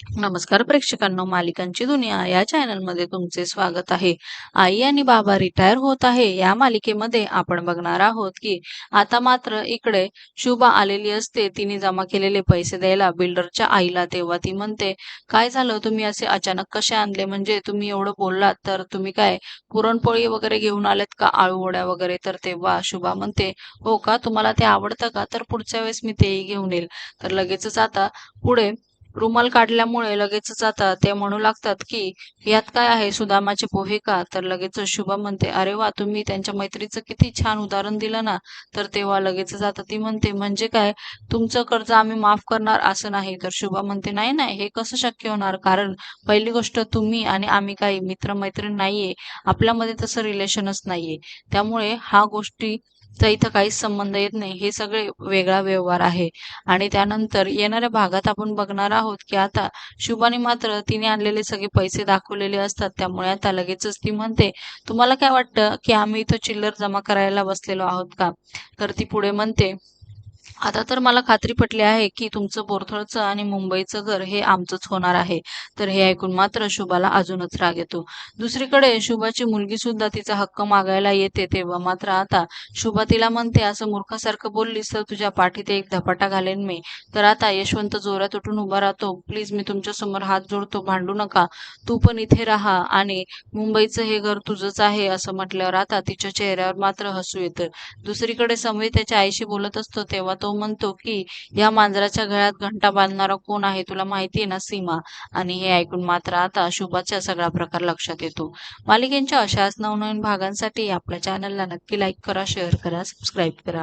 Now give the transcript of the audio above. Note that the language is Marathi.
नमस्कार प्रेक्षकांनो मालिकांची दुनिया या चॅनलमध्ये तुमचे स्वागत आहे. आई आणि बाबा रिटायर होत आहे. या मालिकेमध्ये आपण बघणार आहोत की आता मात्र इकडे शुभा आलेली असते. तिने जमा केलेले पैसे द्यायला बिल्डरच्या आईला तेव्हा ती म्हणते काय झालं? तुम्ही असे अचानक कसे आणले? म्हणजे तुम्ही एवढं बोललात तर तुम्ही काय पुरणपोळी वगैरे घेऊन आलेत का? आळू वड्या वगैरे? तर तेव्हा शुभा म्हणते हो का? तुम्हाला ते आवडतं का? तर पुढच्या वेळेस मी तेही घेऊन येईल. तर लगेचच आता पुढे रुमाल काढल्यामुळे लगेचच आता ते म्हणू लागतात की यात काय आहे? सुदामाचे पोहे का? तर लगेच शुभा म्हणते अरे वा तुम्ही त्यांच्या मैत्रीचं किती छान उदाहरण दिलं ना. तर तेव्हा लगेचच आता ती म्हणते म्हणजे काय? तुमचं कर्ज आम्ही माफ करणार असं नाही. तर शुभा म्हणते नाही नाही हे कसं शक्य होणार? कारण पहिली गोष्ट तुम्ही आणि आम्ही काही मित्रमैत्रीण नाहीये. आपल्यामध्ये तसं रिलेशनच नाहीये. त्यामुळे हा गोष्टी तर इथं काहीच संबंध येत नाही. हे सगळे वेगळा व्यवहार आहे. आणि त्यानंतर येणाऱ्या भागात आपण बघणार आहोत की आता शुभाने मात्र तिने आणलेले सगळे पैसे दाखवलेले असतात. त्यामुळे आता लगेचच ती म्हणते तुम्हाला काय वाटतं की आम्ही इथं चिल्लर जमा करायला बसलेलो आहोत का? तर ती पुढे म्हणते आता तर मला खात्री पटली आहे की तुमचं बोरथळचं आणि मुंबईचं घर हे आमचंच होणार आहे. तर हे ऐकून मात्र शुभाला अजूनच राग येतो. दुसरीकडे शुभाची मुलगी सुद्धा तिचा हक्क मागायला येते तेव्हा मात्र आता शुभा तिला म्हणते असं मूर्खासारखं बोललीस तर तुझ्या पाठीत एक धपाटा घालेन मी. तर आता यशवंत जोरात उठून उभा राहतो. प्लीज मी तुमच्यासमोर हात जोडतो. भांडू नका. तू पण इथे राहा आणि मुंबईचं हे घर तुझंच आहे असं म्हटल्यावर आता तिच्या चेहऱ्यावर मात्र हसू येतं. दुसरीकडे समोर त्याच्या आईशी बोलत असतो तेव्हा तो तो म्हणतो की या मांजराच्या गळ्यात घंटा बांधणारा कोण आहे तुला माहिती आहे ना सीमा? आणि हे ऐकून मात्र आता शुभाचा सगळा प्रकार लक्षात येतो. मालिकेच्या अशाच नवनवीन भागांसाठी आपल्या चॅनलला नक्की लाईक करा शेअर करा सबस्क्राईब करा.